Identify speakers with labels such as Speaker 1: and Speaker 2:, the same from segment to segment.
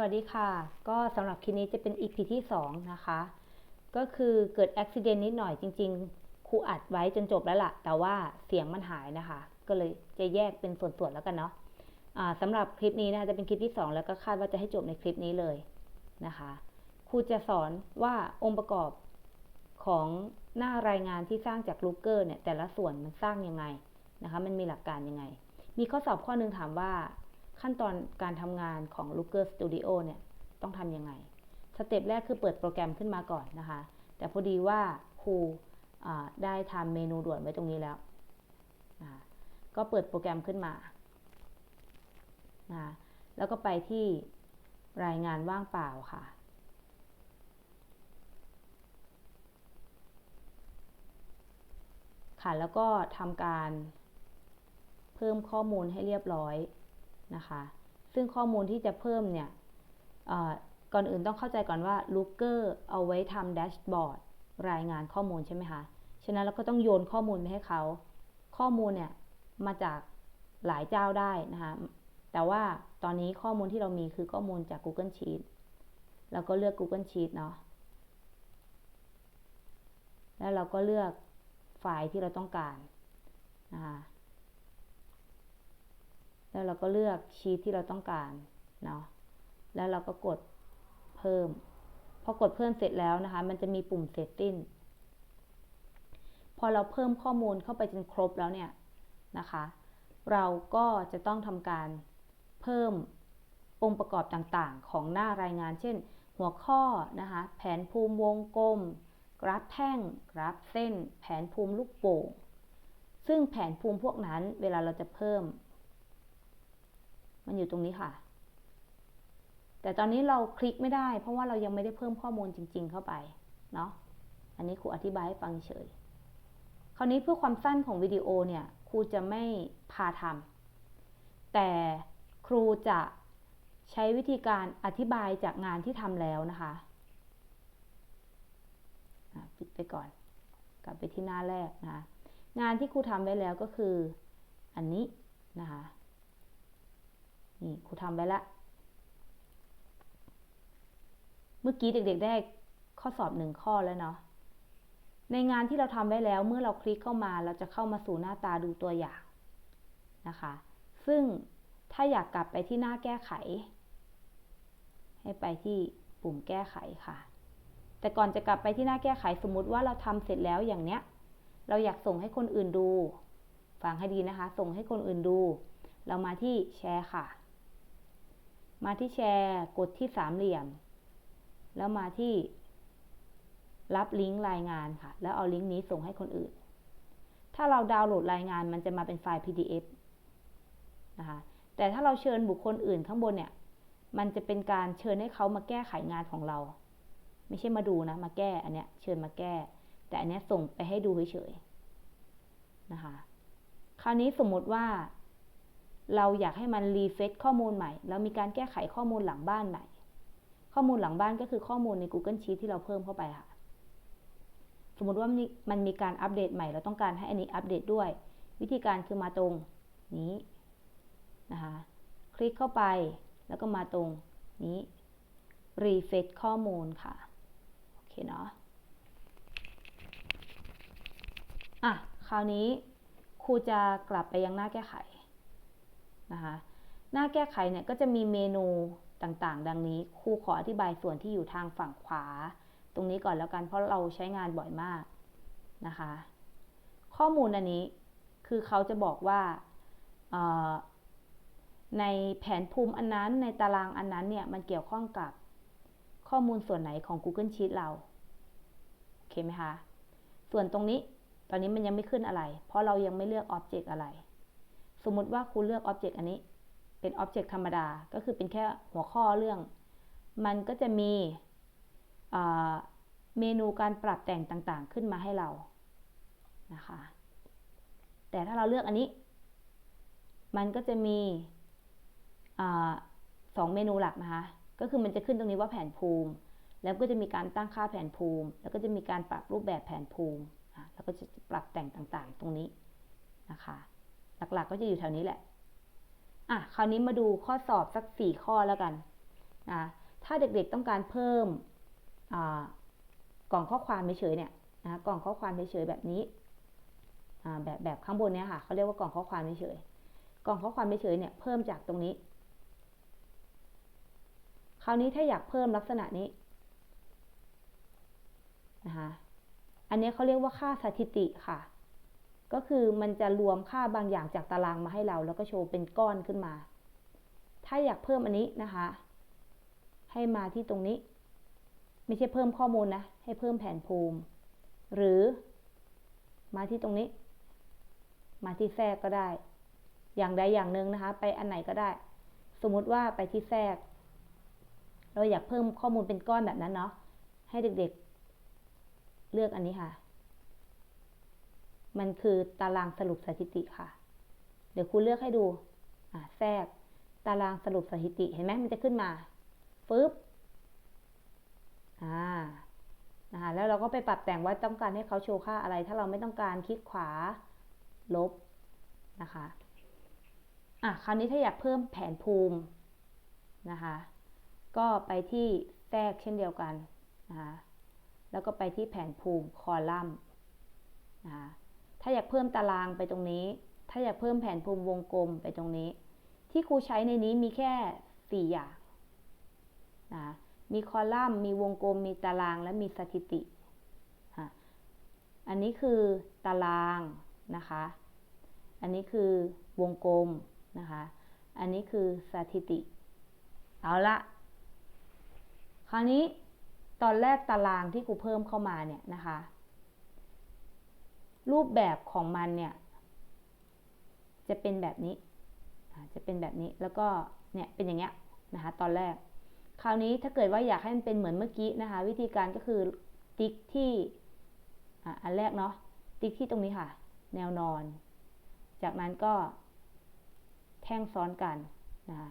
Speaker 1: วัสดีค่ะ ก็สำหรับคลิปนี้จะเป็น EP ที่ 2 นะคะ ก็คือเกิดอุบิเหตุนิดหน่อยจริง ๆ ครูอัดไว้จนจบแล้วล่ะ แต่ว่าเสียงมันหายนะคะ ก็เลยจะแยกเป็นส่วนๆแล้วกันเนาะะสำหรับคลิปนี้นะจะเป็นคลิปที่ 2 แล้วก็คาดว่าจะให้จบในคลิปนี้เลยนะคะ ครูจะสอนว่าองค์ประกอบของหน้ารายงานที่สร้างจากลูเกอร์เนี่ยแต่ละส่วนมันสร้างยังไงนะคะ มันมีหลักการยังไง มีข้อสอบข้อหนึงถามว่า ขั้นตอนการทำงานของ Looker Studio เนี่ยต้องทำยังไง สเต็ปแรกคือเปิดโปรแกรมขึ้นมาก่อนนะคะ แต่พอดีว่าครูได้ทำเมนูด่วนไว้ตรงนี้แล้ว ก็เปิดโปรแกรมขึ้นมานะแล้วก็ไปที่รายงานว่างเปล่าค่ะ ค่ะ แล้วก็ทำการเพิ่มข้อมูลให้เรียบร้อย นะคะ ซึ่งข้อมูลที่จะเพิ่มเนี่ยก่อนอื่นต้องเข้าใจก่อนว่า Looker เอาไว้ทำแดชบอร์ดรายงานข้อมูลใช่ไหมคะ ฉะนั้นเราก็ต้องโยนข้อมูลไปให้เขา ข้อมูลเนี่ยมาจากหลายเจ้าได้นะคะ แต่ว่าตอนนี้ข้อมูลที่เรามีคือข้อมูลจาก Google Sheet เราก็เลือก Google Sheet เนาะ แล้วเราก็เลือกไฟล์ที่เราต้องการนะคะ แล้วเราก็เลือกชีทที่เราต้องการเนาะแล้วเราก็กดเพิ่ม พอกดเพิ่มเสร็จแล้วนะคะ มันจะมีปุ่ม setting พอเราเพิ่มข้อมูลเข้าไปจนครบแล้วเนี่ยนะคะ เราก็จะต้องทำการเพิ่มองค์ประกอบต่างๆ ของหน้ารายงาน เช่น หัวข้อนะคะ แผนภูมิวงกลม กราฟแท่ง กราฟเส้น แผนภูมิลูกโป่ง ซึ่งแผนภูมิพวกนั้นเวลาเราจะเพิ่ม มันอยู่ตรงนี้ค่ะ แต่ตอนนี้เราคลิกไม่ได้ เพราะว่าเรายังไม่ได้เพิ่มข้อมูลจริง ๆ เข้าไป เนาะ อันนี้ครูอธิบายให้ฟังเฉย คราวนี้เพื่อความสั้นของวิดีโอเนี่ย ครูจะไม่พาทำ แต่ครูจะใช้วิธีการอธิบายจากงานที่ทำแล้วนะคะปิดไปก่อน กลับไปที่หน้าแรกนะคะงานที่ครูทำไว้แล้วก็คืออันนี้นะคะ นี่ครูทำไว้ละ เมื่อกี้เด็กๆได้ข้อสอบหนึ่งข้อแล้วเนาะ ในงานที่เราทำไว้แล้วเมื่อเราคลิกเข้ามาเราจะเข้ามาสู่หน้าตาดูตัวอย่างนะคะ ซึ่งถ้าอยากกลับไปที่หน้าแก้ไข ให้ไปที่ปุ่มแก้ไขค่ะ แต่ก่อนจะกลับไปที่หน้าแก้ไขสมมุติว่าเราทำเสร็จแล้วอย่างเนี้ย เราอยากส่งให้คนอื่นดู ฟังให้ดีนะคะ ส่งให้คนอื่นดู เรามาที่แชร์ค่ะ มาที่แชร์กดที่สามเหลี่ยม แล้วมาที่ รับลิงก์รายงานค่ะ แล้วเอาลิงก์นี้ส่งให้คนอื่น ถ้าเราดาวน์โหลดรายงานมันจะมาเป็นไฟล์ PDF นะคะแต่ถ้าเราเชิญบุคคลอื่นข้างบนเนี่ย มันจะเป็นการเชิญให้เขามาแก้ไขงานของเรา ไม่ใช่มาดูนะ มาแก้อันเนี้ย เชิญมาแก้ แต่อันเนี้ยส่งไปให้ดูเฉยๆนะคะ คราวนี้สมมติว่า เราอยากให้มันรีเฟซข้อมูลใหม่แล้วมีการแก้ไขข้อมูลหลังบ้านใหม่ ข้อมูลหลังบ้านก็คือข้อมูลใน Google Sheet ที่เราเพิ่มเข้าไปค่ะ สมมติว่ามันมีการอัปเดตใหม่ เราต้องการให้อันนี้อัปเดตด้วย วิธีการคือมาตรงนี้นะคะคลิกเข้าไปแล้วก็มาตรงนี้รีเฟซข้อมูลค่ะ โอเคเนาะอะ คราวนี้ครูจะกลับไปยังหน้าแก้ไข นะคะหน้าแก้ไขเนี่ยก็จะมีเมนูต่างๆ ดังนี้ครูขออธิบายส่วนที่อยู่ทางฝั่งขวา ตรงนี้ก่อนแล้วกันเพราะเราใช้งานบ่อยมากนะคะ ข้อมูลอันนี้คือเขาจะบอกว่าในแผนภูมิอันนั้นในตารางอันนั้นเนี่ยมันเกี่ยวข้องกับข้อมูลส่วนไหนของ Google Sheet เรา โอเคไหมคะ ส่วนตรงนี้ตอนนี้มันยังไม่ขึ้นอะไร เพราะเรายังไม่เลือกอ็อบเจกต์อะไร สมมุติว่าคุณเลือกอ็อบเจกต์อันนี้ เป็นอ็อบเจกต์ธรรมดา ก็คือเป็นแค่หัวข้อเรื่อง มันก็จะมีเมนูการปรับแต่งต่างๆ ขึ้นมาให้เรา นะคะ แต่ถ้าเราเลือกอันนี้ มันก็จะมีสองเมนูหลักนะคะ ก็คือมันจะขึ้นตรงนี้ว่าแผนภูมิ แล้วก็จะมีการตั้งค่าแผนภูมิ แล้วก็จะมีการปรับรูปแบบแผนภูมิ แล้วก็จะปรับแต่งต่างๆ ตรงนี้นะคะ หลักๆ ก็จะอยู่แถวนี้แหละ อะ คราวนี้มาดูข้อสอบสักสี่ข้อแล้วกันนะถ้าเด็กๆต้องการเพิ่มอ่ากล่องข้อความเฉยๆเนี่ยนะกล่องข้อความเฉยๆแบบนี้อ่าแบบแบบข้างบนเนี้ยค่ะเขาเรียกว่ากล่องข้อความเฉยๆกล่องข้อความเฉยๆเนี่ยเพิ่มจากตรงนี้ คราวนี้ถ้าอยากเพิ่มลักษณะนี้นะคะอันนี้เขาเรียกว่าค่าสถิติค่ะ ก็คือมันจะรวมค่าบางอย่างจากตารางมาให้เรา แล้วก็โชว์เป็นก้อนขึ้นมา ถ้าอยากเพิ่มอันนี้นะคะ ให้มาที่ตรงนี้ ไม่ใช่เพิ่มข้อมูลนะ ให้เพิ่มแผนภูมิ หรือมาที่ตรงนี้ มาที่แทรกก็ได้ อย่างใดอย่างหนึ่งนะคะ ไปอันไหนก็ได้ สมมติว่าไปที่แทรก เราอยากเพิ่มข้อมูลเป็นก้อนแบบนั้นเนาะให้เด็กๆ เลือกอันนี้ค่ะ มันคือตารางสรุปสถิติค่ะ เดี๋ยวครูเลือกให้ดูอ่าแทรกตารางสรุปสถิติ เห็นไหมมันจะขึ้นมาปึ๊บอ่านะคะแล้วเราก็ไปปรับแต่งว่าต้องการให้เขาโชว์ค่าอะไร ถ้าเราไม่ต้องการคลิกขวาลบนะคะอะคราวนี้ถ้าอยากเพิ่มแผนภูมินะคะก็ไปที่แทรกเช่นเดียวกันนะคะแล้วก็ไปที่แผนภูมิคอลัมน์นะคะ ถ้าอยากเพิ่มตารางไปตรงนี้ ถ้าอยากเพิ่มแผนภูมิวงกลมไปตรงนี้ ที่ครูใช้ในนี้มีแค่ 4 อย่างนะมีคอลัมน์ มีวงกลม มีตาราง และมีสถิติ อันนี้คือตารางนะคะ อันนี้คือวงกลมนะคะ อันนี้คือสถิติ เอาละ คราวนี้ตอนแรกตารางที่กูเพิ่มเข้ามาเนี่ยนะคะ รูปแบบของมันเนี่ย จะเป็นแบบนี้ จะเป็นแบบนี้แล้วก็เนี่ยเป็นอย่างเงี้ยนะคะตอนแรก คราวนี้ถ้าเกิดว่าอยากให้มันเป็นเหมือนเมื่อกี้นะคะ วิธีการก็คือติ๊กที่อันแรกเนาะติ๊กที่ตรงนี้ค่ะ แนวนอน จากนั้นก็ แท่งซ้อนกันนะคะ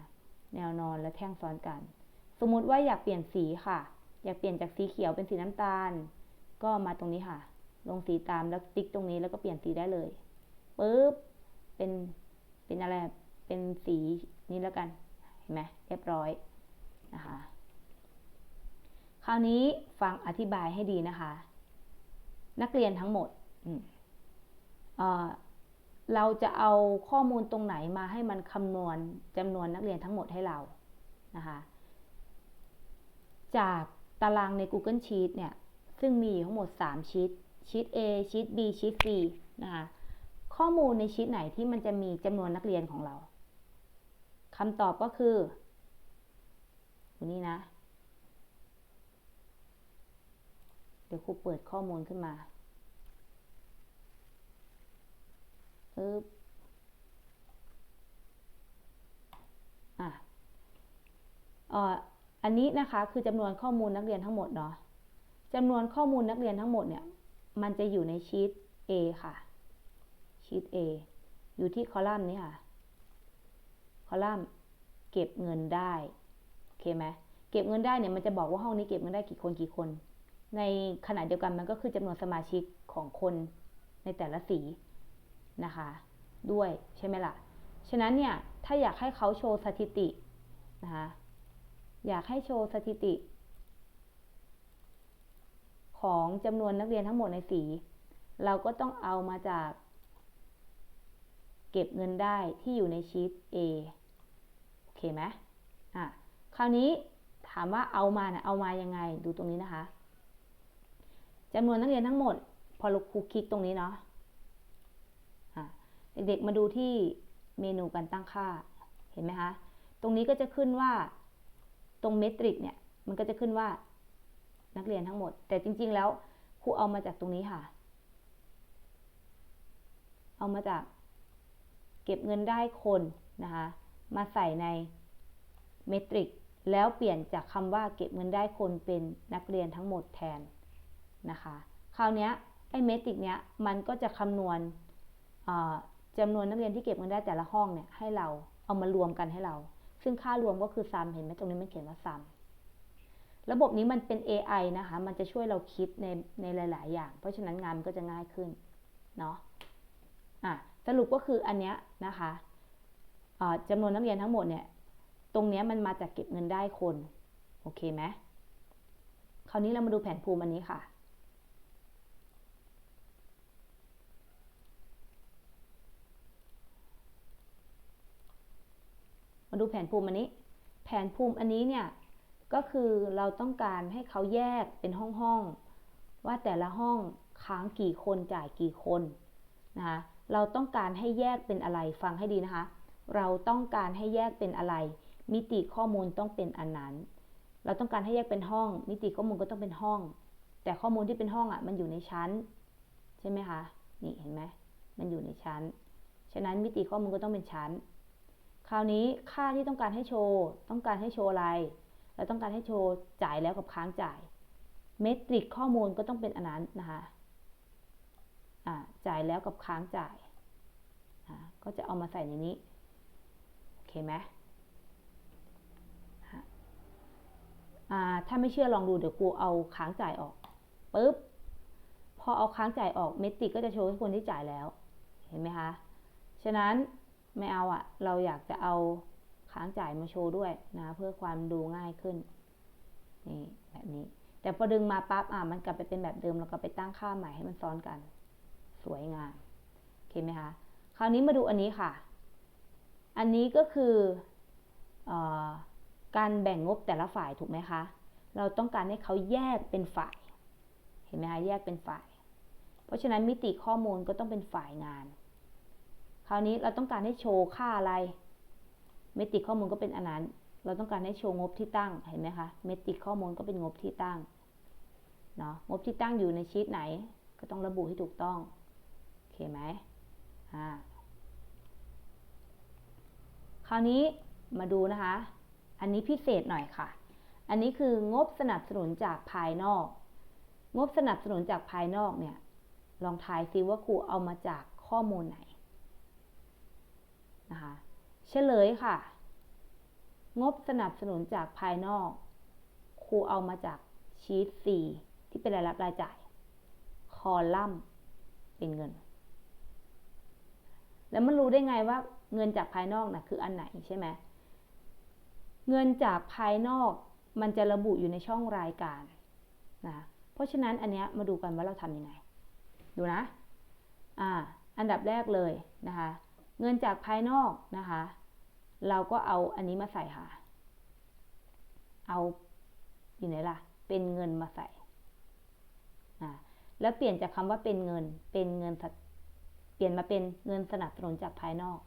Speaker 1: แนวนอนและแท่งซ้อนกัน สมมุติว่าอยากเปลี่ยนสีค่ะ อยากเปลี่ยนจากสีเขียวเป็นสีน้ำตาล ก็มาตรงนี้ค่ะ ลงสีตามแล้วติ๊กตรงนี้แล้วก็เปลี่ยนสีได้เลยปุ๊บเป็นเป็นอะไรเป็นสีนี้แล้วกันเห็นไหมเรียบร้อยนะคะคราวนี้ฟังอธิบายให้ดีนะคะ นักเรียนทั้งหมดเเราจะเอาข้อมูลตรงไหนมาให้มันคำนวณจำนวนนักเรียนทั้งหมดให้เรานะคะจากตารางใน Google Sheet เนี่ย ซึ่งมีทั้งหมด 3 ชีต ชีต A ชีต B ชีต C นะคะข้อมูลในชีตไหนที่มันจะมีจำนวนนักเรียนของเราคำตอบก็คืออยู่นี่นะ เดี๋ยวครูเปิดข้อมูลขึ้นมาปึ๊บอะอันนี้นะคะคือจำนวนข้อมูลนักเรียนทั้งหมดเนาะจำนวนข้อมูลนักเรียนทั้งหมดเนี่ย มันจะอยู่ในชีต A ค่ะ ชีต A อยู่ที่คอลัมน์นี้ค่ะ คอลัมน์เก็บเงินได้ โอเคไหมเก็บเงินได้เนี่ยมันจะบอกว่าห้องนี้เก็บเงินได้กี่คนกี่คน ในขณะเดียวกันมันก็คือจำนวนสมาชิกของคนในแต่ละสีนะคะ ด้วยใช่ไหมละ่ะ ฉะนั้นเนี่ย ถ้าอยากให้เขาโชว์สถิตินะคะอยากให้โชว์สถิติ ของจำนวนนักเรียนทั้งหมดในสี เราก็ต้องเอามาจาก เก็บเงินได้ที่อยู่ในชีต A โอเคไหมอะคราวนี้ถามว่าเอามาเนี่ยเอามายังไงดูตรงนี้นะคะจำนวนนักเรียนทั้งหมด พอเราครูคลิกตรงนี้เนาะเด็กๆมาดูที่เมนูการตั้งค่าเห็นไหมคะ ตรงนี้ก็จะขึ้นว่าตรงเมตริกเนี่ย มันก็จะขึ้นว่า นักเรียนทั้งหมด แต่จริง ๆ แล้วครูเอามาจากตรงนี้ค่ะ เอามาจาก เก็บเงินได้คนนะคะ มาใส่ในเมตริกแล้วเปลี่ยนจากคำว่าเก็บเงินได้คนเป็นนักเรียนทั้งหมดแทนนะคะ คราวนี้ไอ้เมตริกเนี้ยมันก็จะคำนวณจำนวนนักเรียนที่เก็บเงินได้แต่ละห้องเนี่ยให้เราเอามารวมกันให้เรา ซึ่งค่ารวมก็คือซัมเห็นไหมตรงนี้มันเขียนว่าซัม ระบบนี้มันเป็น AI นะคะ มันจะช่วยเราคิดในในหลาย ๆ อย่าง เพราะฉะนั้นงานมันก็จะง่ายขึ้น เนาะะสรุปก็คืออันเนี้ยนะคะะจำนวนนักเรียนทั้งหมดเนี่ย ตรงเนี้ยมันมาจากเก็บเงินได้คน โอเคไหมคราวนี้เรามาดูแผนภูมิอันนี้ค่ะ มาดูแผนภูมิอันนี้ แผนภูมิอันนี้เนี่ย ก็คือเราต้องการให้เขาแยกเป็นห้องห้องๆว่าแต่ละห้องค้างกี่คนจ่ายกี่คนนะคะเราต้องการให้แยกเป็นอะไรฟังให้ดีนะคะ เราต้องการให้แยกเป็นอะไร มิติข้อมูลต้องเป็นอันนั้น เราต้องการให้แยกเป็นห้อง มิติข้อมูลก็ต้องเป็นห้อง แต่ข้อมูลที่เป็นห้องอะมันอยู่ในชั้น ใช่ไหมคะนี่เห็นไหมมันอยู่ในชั้น ฉะนั้นมิติข้อมูลก็ต้องเป็นชั้น คราวนี้ค่าที่ต้องการให้โชว์ ต้องการให้โชว์อะไร เราต้องการให้โชว์จ่ายแล้วกับค้างจ่าย เมตริกข้อมูลก็ต้องเป็นอันนั้นนะคะจ่ายแล้วกับค้างจ่าย ก็จะเอามาใส่ในนี้ โอเคไหมถ้าไม่เชื่อลองดูเดี๋ยวกูเอาค้างจ่ายออกปุ๊บ พอเอาค้างจ่ายออกเมตริกก็จะโชว์ให้คนที่จ่ายแล้ว เห็นไหมคะ ฉะนั้นไม่เอาอะเราอยากจะเอา ค้างจ่ายมาโชว์ด้วยนะ เพื่อความดูง่ายขึ้นนี่แบบนี้ แต่พอดึงมาปั๊บอะมันกลับไปเป็นแบบเดิมแล้วก็ไปตั้งค่าใหม่ให้มันซ้อนกัน สวยงามโอเคไหมคะคราวนี้มาดูอันนี้ค่ะ อันนี้ก็คืออการแบ่งงบแต่ละฝ่ายถูกไหมคะ เราต้องการให้เขาแยกเป็นฝ่าย เห็นไหมคะแยกเป็นฝ่าย เพราะฉะนั้นมิติข้อมูลก็ต้องเป็นฝ่ายงาน คราวนี้เราต้องการให้โชว์ค่าอะไร เมตริกข้อมูลก็เป็นอันนั้น เราต้องการให้โชว์งบที่ตั้ง เห็นไหมคะ เมตริกข้อมูลก็เป็นงบที่ตั้ง เนาะ งบที่ตั้งอยู่ในชีตไหน ก็ต้องระบุให้ถูกต้อง โอเคไหมอ่า คราวนี้มาดูนะคะ อันนี้พิเศษหน่อยค่ะ อันนี้คืองบสนับสนุนจากภายนอก งบสนับสนุนจากภายนอกเนี่ย ลองทายซิว่าครูเอามาจากข้อมูลไหนนะคะ เฉลยค่ะ งบสนับสนุนจากภายนอก ครูเอามาจากชีต4ที่เป็นรายรับรายจ่าย คอลัมน์เป็นเงิน แล้วมันรู้ได้ไงว่าเงินจากภายนอกนะ่ะคืออันไหนใช่ไหมเงินจากภายนอกมันจะระบุอยู่ในช่องรายการนะเพราะฉะนั้นอันเนี้ยมาดูกันว่าเราทำยังไง ดูนะ อ่า อันดับแรกเลยนะคะ เงินจากภายนอกนะคะ เราก็เอาอันนี้มาใส่ค่ะ เอาอยู่ไหนล่ะ เป็นเงินมาใส่ อ่า แล้วเปลี่ยนจากคำว่าเป็นเงิน เป็นเงินเปลี่ยนมาเป็นเงินสนับสนุนจากภายนอก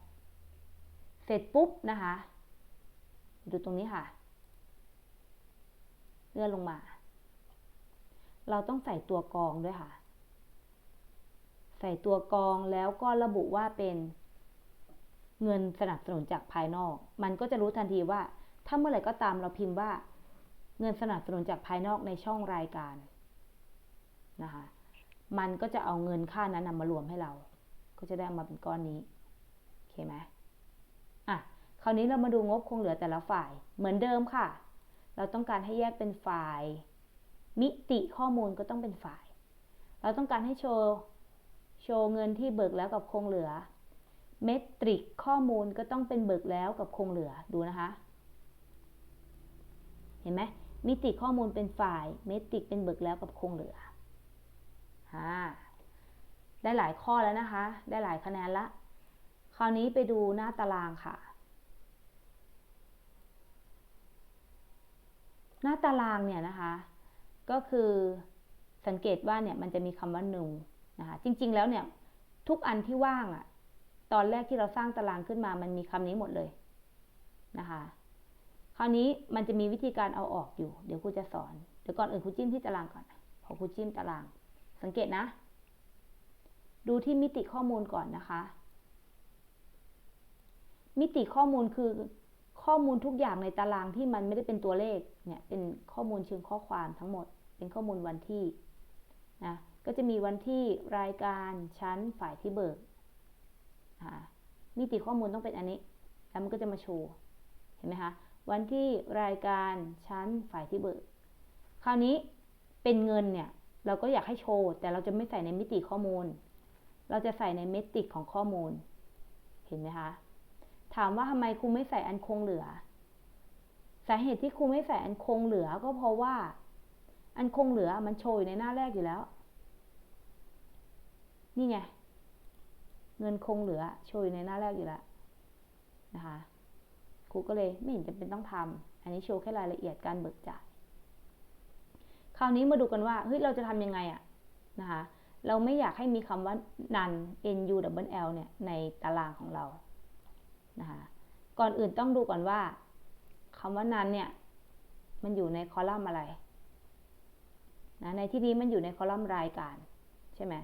Speaker 1: เสร็จปุ๊บนะคะ ดูตรงนี้ค่ะ เลื่อนลงมา เราต้องใส่ตัวกองด้วยค่ะ ใส่ตัวกองแล้วก็ระบุว่าเป็น เงินสนับสนุนจากภายนอก มันก็จะรู้ทันทีว่า ถ้าเมื่อไหร่ก็ตามเราพิมพ์ว่า เงินสนับสนุนจากภายนอกในช่องรายการนะคะมันก็จะเอาเงินค่านั้นนำมารวมให้เรา ก็จะได้มาเป็นก้อนนี้โอเคไหมอะคราวนี้เรามาดูงบคงเหลือแต่ละฝ่ายเหมือนเดิมค่ะ เราต้องการให้แยกเป็นฝ่าย มิติข้อมูลก็ต้องเป็นฝ่าย เราต้องการให้โชว์โชว์เงินที่เบิกแล้วกับคงเหลือ เมตริกข้อมูลก็ต้องเป็นเบิกแล้วกับคงเหลือดูนะคะ เห็นไหมมิติข้อมูลเป็นฝ่าย เมตริกเป็นเบิกแล้วกับคงเหลืออ่าได้หลายข้อแล้วนะคะ ได้หลายคะแนนละ คราวนี้ไปดูหน้าตารางค่ะ หน้าตารางเนี่ยนะคะ ก็คือสังเกตว่าเนี่ยมันจะมีคำว่าหนึ่งนะคะ จริง ๆ แล้วเนี่ยทุกอันที่ว่างอะ่ะ ตอนแรกที่เราสร้างตารางขึ้นมา มันมีคำนี้หมดเลยนะคะ คราวนี้มันจะมีวิธีการเอาออกอยู่ เดี๋ยวครูจะสอน เดี๋ยวก่อนอื่นครูจิ้มที่ตารางก่อนพอครูจิ้มตาราง สังเกตนะ ดูที่มิติข้อมูลก่อนนะคะ มิติข้อมูลคือข้อมูลทุกอย่างในตารางที่มันไม่ได้เป็นตัวเลข เนี่ย เป็นข้อมูลเชิงข้อความทั้งหมด เป็นข้อมูลวันที่นะ ก็จะมีวันที่รายการชั้นฝ่ายที่เบิก มิติข้อมูลต้องเป็นอันนี้ แล้วมันก็จะมาโชว์ เห็นไหมคะ วันที่รายการชั้นฝ่ายที่เบิก คราวนี้เป็นเงินเนี่ย เราก็อยากให้โชว์ แต่เราจะไม่ใส่ในมิติข้อมูล เราจะใส่ในเมตริกของข้อมูล เห็นไหมคะ ถามว่าทำไมครูไม่ใส่อันคงเหลือ สาเหตุที่ครูไม่ใส่อันคงเหลือก็เพราะว่า อันคงเหลือมันโชว์อยู่ในหน้าแรกอยู่แล้ว นี่ไง เงินคงเหลือโชว์อยู่ในหน้าแรกอยู่แล้วนะคะครูก็เลยไม่เห็นจำเป็นต้องทำอันนี้โชว์แค่รายละเอียดการเบิกจ่าย คราวนี้มาดูกันว่าเฮ้ยเราจะทำยังไงอะนะคะ เราไม่อยากให้มีคำว่า non n u double l เนี่ยในตารางของเรานะคะก่อนอื่นต้องดูก่อนว่าคำว่า non เนี่ยมันอยู่ในคอลัมน์อะไรนะในที่นี้มันอยู่ในคอลัมน์รายการใช่ไหม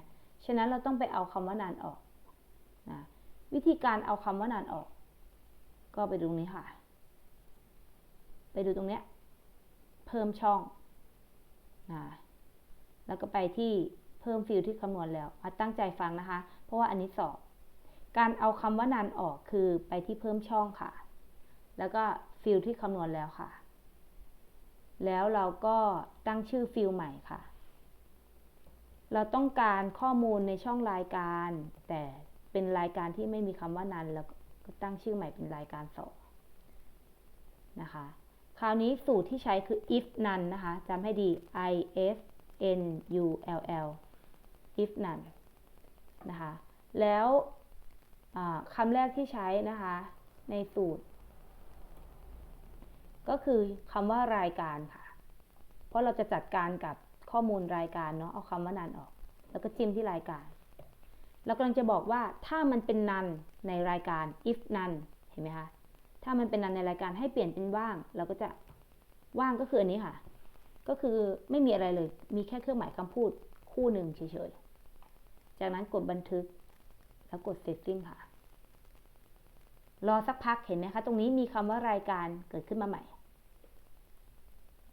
Speaker 1: ฉะนั้นเราต้องไปเอาคำว่านานออก วิธีการเอาคำว่านานออก ก็ไปดูนี้ค่ะ ไปดูตรงเนี้ย เพิ่มช่องนะแล้วก็ไปที่เพิ่มฟิลที่คำนวณแล้วมาตั้งใจฟังนะคะ เพราะว่าอันนี้สอบ การเอาคำว่านานออกคือไปที่เพิ่มช่องค่ะ แล้วก็ฟิลที่คำนวณแล้วค่ะ แล้วเราก็ตั้งชื่อฟิลใหม่ค่ะ เราต้องการข้อมูลในช่องรายการ แต่ เป็นรายการที่ไม่มีคำว่านันแล้วก็ตั้งชื่อใหม่เป็นรายการสองนะคะ คราวนี้สูตรที่ใช้คือ if none นะคะจำให้ดี i f n u l l if none นะคะ แล้วคำแรกที่ใช้นะคะ ในสูตร ก็คือคำว่ารายการค่ะ เพราะเราจะจัดการกับข้อมูลรายการเนาะเอาคำว่านันออก แล้วก็จิ้มที่รายการ เรากำลังจะบอกว่าถ้ามันเป็นนันในรายการ if none เห็นไหมคะ ถ้ามันเป็นนันในรายการให้เปลี่ยนเป็นว่าง เราก็จะว่างก็คืออันนี้ค่ะ ก็คือไม่มีอะไรเลย มีแค่เครื่องหมายคำพูดคู่หนึ่งเฉยๆ จากนั้นกดบันทึก แล้วกด setting ค่ะ รอสักพักเห็นไหมคะ ตรงนี้มีคำว่ารายการเกิดขึ้นมาใหม่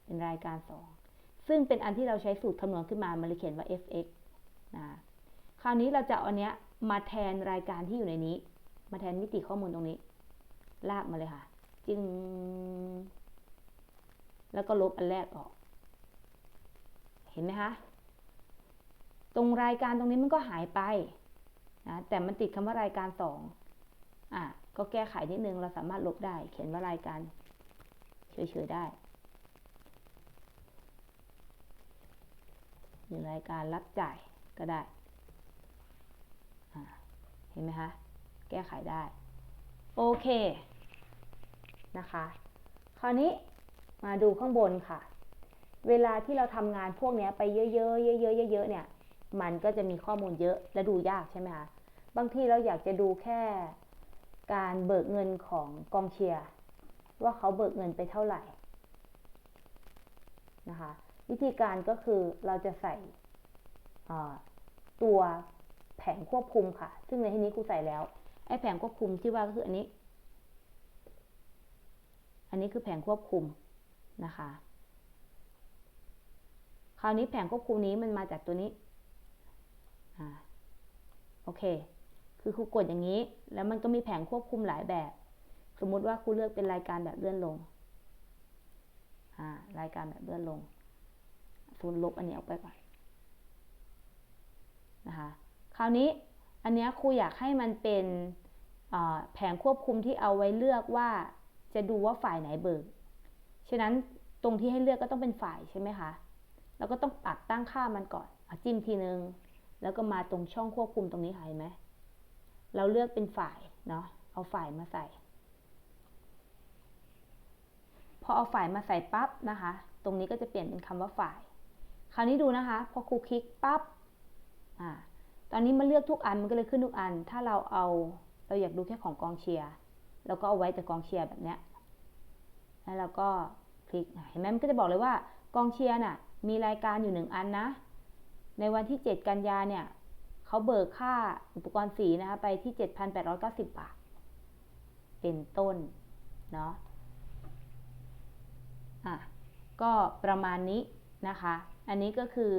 Speaker 1: เป็นรายการ 2 ซึ่งเป็นอันที่เราใช้สูตรคำนวณขึ้นมา มันเลยเขียนว่า fx นะ ราวนี้เราจะเอาอันเนี้ยมาแทนรายการที่อยู่ในนี้ มาแทนมิติข้อมูลตรงนี้ ลากมาเลยค่ะ จึง แล้วก็ลบอันแรกออก เห็นไหมคะ ตรงรายการตรงนี้มันก็หายไปนะแต่มันติดคำว่ารายการสองอะก็แก้ไขนิดนึงเราสามารถลบได้ เขียนว่ารายการเฉยๆได้หรือรายการรับจ่ายก็ได้ เห็นไหมคะ แก้ไขได้ โอเค นะคะ คราวนี้มาดูข้างบนค่ะ เวลาที่เราทำงานพวกนี้ไปเยอะๆ เยอะๆ เยอะๆ เนี่ย มันก็จะมีข้อมูลเยอะและดูยากใช่ไหมคะ บางทีเราอยากจะดูแค่การเบิกเงินของกองเชียร์ว่าเขาเบิกเงินไปเท่าไหร่นะคะ วิธีการก็คือเราจะใส่ตัว แผงควบคุมค่ะ ซึ่งในที่นี้ครูใส่แล้ว ไอ้แผงควบคุมที่ว่าก็คืออันนี้ อันนี้คือแผงควบคุมนะคะ คราวนี้แผงควบคุมนี้มันมาจากตัวนี้ อ่า โอเค คือครูกดอย่างนี้ แล้วมันก็มีแผงควบคุมหลายแบบ สมมุติว่าครูเลือกเป็นรายการแบบเลื่อนลง อ่า รายการแบบเลื่อนลงศูนลบอันนี้ออกไปก่อนนะคะ คราวนี้อันนี้ครูอยากให้มันเป็นแผงควบคุมที่เอาไว้เลือกว่าจะดูว่าฝ่ายไหนเบิก ฉะนั้นตรงที่ให้เลือกก็ต้องเป็นฝ่ายใช่ไหมคะ แล้วก็ต้องปัดตั้งค่ามันก่อนอจิ้มทีนึง แล้วก็มาตรงช่องควบคุมตรงนี้เห็นไหม เราเลือกเป็นฝ่ายเนาะ เอาฝ่ายมาใส่ พอเอาฝ่ายมาใส่ปั๊บนะคะ ตรงนี้ก็จะเปลี่ยนเป็นคำว่าฝ่าย คราวนี้ดูนะคะ พอครูคลิกปั๊บ อ่า ตอนนี้มันเลือกทุกอันมันก็เลยขึ้นทุกอัน ถ้าเราเอาเราอยากดูแค่ของกองเชียร์เราก็เอาไว้แต่กองเชียร์แบบเนี้ยแล้วเราก็คลิกเห็นไหมมันก็จะบอกเลยว่ากองเชียร์น่ะ มีรายการอยู่หนึ่งอันนะ ในวันที่ 7 กันยาเนี่ยเขาเบิกค่าอุปกรณ์สีนะคะไปที่ 7,890 บาท เป็นต้น เนาะอะก็ประมาณนี้นะคะ อันนี้ก็คือ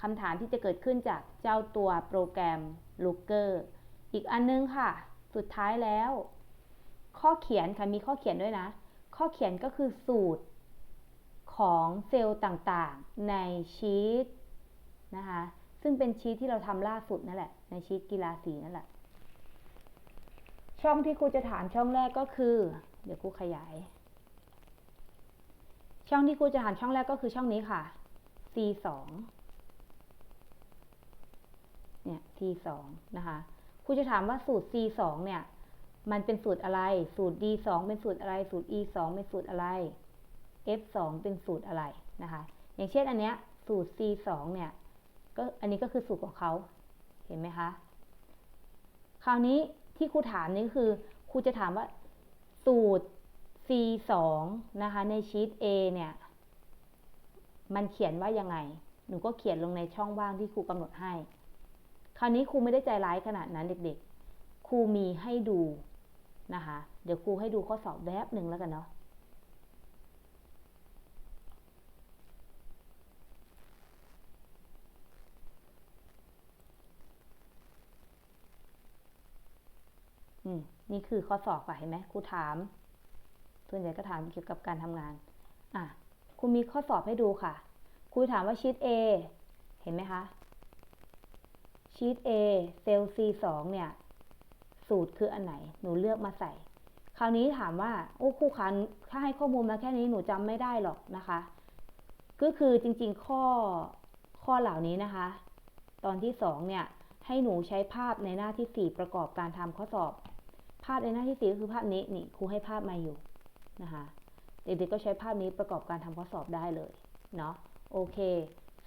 Speaker 1: คำถามที่จะเกิดขึ้นจากเจ้าตัวโปรแกรม Looker อีกอันนึงค่ะ สุดท้ายแล้ว ข้อเขียนค่ะมีข้อเขียนด้วยนะ ข้อเขียนก็คือสูตรของเซลล์ต่างๆ ในชีตนะคะซึ่งเป็นชีตที่เราทำล่าสุดนั่นแหละ ในชีตกีฬาสีนั่นแหละ ช่องที่ครูจะถามช่องแรกก็คือ เดี๋ยวครูขยาย ช่องที่ครูจะหันช่องแรกก็คือช่องนี้ค่ะ C สอง เนี่ย T สองนะคะครูจะถามว่าสูตร C สองเนี่ย มันเป็นสูตรอะไร สูตร D สองเป็นสูตรอะไร สูตร E สองเป็นสูตรอะไร F สองเป็นสูตรอะไรนะคะ อย่างเช่นอันเนี้ยสูตร C สองเนี่ย ก็อันนี้ก็คือสูตรของเขาเห็นไหมคะ คราวนี้ที่ครูถามนี่คือครูจะถามว่าสูตร C สองนะคะในชีต A เนี่ย มันเขียนว่ายังไง หนูก็เขียนลงในช่องว่างที่ครูกำหนดให้ คราวนี้ครูไม่ได้ใจร้ายขนาดนั้นเด็กๆ ครูมีให้ดูนะคะ เดี๋ยวครูให้ดูข้อสอบแบบหนึ่งแล้วกันเนาะอืมนี่คือข้อสอบค่ะเห็นไหมครูถามส่วนใหญ่ก็ถามเกี่ยวกับการทำงาน อะครูมีข้อสอบให้ดูค่ะครูถามว่าชีต A เห็นไหมคะ ชีต A เซลล์ C2 เนี่ย สูตรคืออันไหน หนูเลือกมาใส่ คราวนี้ถามว่าโอ้ครูคะถ้าให้ข้อมูลมาแค่นี้หนูจำไม่ได้หรอกนะคะ ก็คือจริงๆข้อข้อเหล่านี้นะคะ ตอนที่สองเนี่ย ให้หนูใช้ภาพในหน้าที่สี่ประกอบการทำข้อสอบ ภาพในหน้าที่สี่ก็คือภาพนี้นี่ครูให้ภาพมาอยู่นะคะเด็กๆก็ใช้ภาพนี้ประกอบการทำข้อสอบได้เลยเนาะโอเค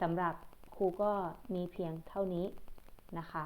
Speaker 1: สำหรับครูก็มีเพียงเท่านี้ นะคะ